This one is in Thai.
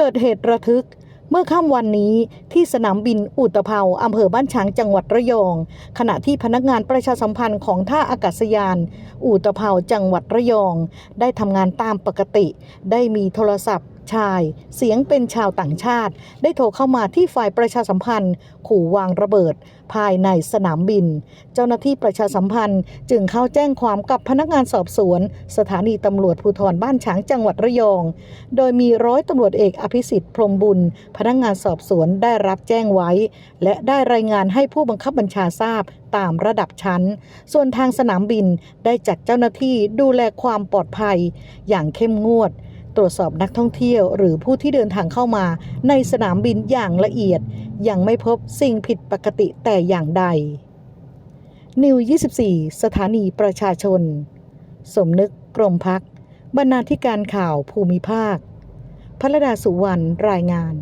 เกิดเหตุระทึก เมื่อค่ำวันนี้ที่สนามบินอุตภเปาอำเภอบ้านฉางจังหวัดระยอง ขณะที่พนักงานประชาสัมพันธ์ของท่าอากาศยาน อุตภเปาจังหวัดระยอง ได้ทำงานตามปกติ ได้มีโทรศัพท์ ชาย เสียงเป็นชาวต่างชาติ ได้โทรเข้ามาที่ฝ่ายประชาสัมพันธ์ ขู่วางระเบิด ภายในสนามบิน เจ้าหน้าที่ประชาสัมพันธ์ จึงเข้าแจ้งความกับพนักงานสอบสวน สถานีตำรวจภูธรบ้านฉางจังหวัดระยอง โดยมีร้อยตำรวจเอกอภิสิทธิ์พรมบุญ พนักงานสอบสวนได้รับแจ้งไว้ และได้รายงานให้ผู้บังคับบัญชาทราบตามระดับชั้น ส่วนทางสนามบินได้จัดเจ้าหน้าที่ดูแลความปลอดภัย อย่างเข้มงวด ตรวจสอบนักท่องเที่ยว หรือผู้ที่เดินทางเข้ามา ในสนามบินอย่างละเอียด ยังไม่พบสิ่งผิดปกติแต่อย่างใด นิว 24 สถานีประชาชน สมนึกกรมพัก บรรณาธิการข่าวภูมิภาคพระดาสุวรรณรายงาน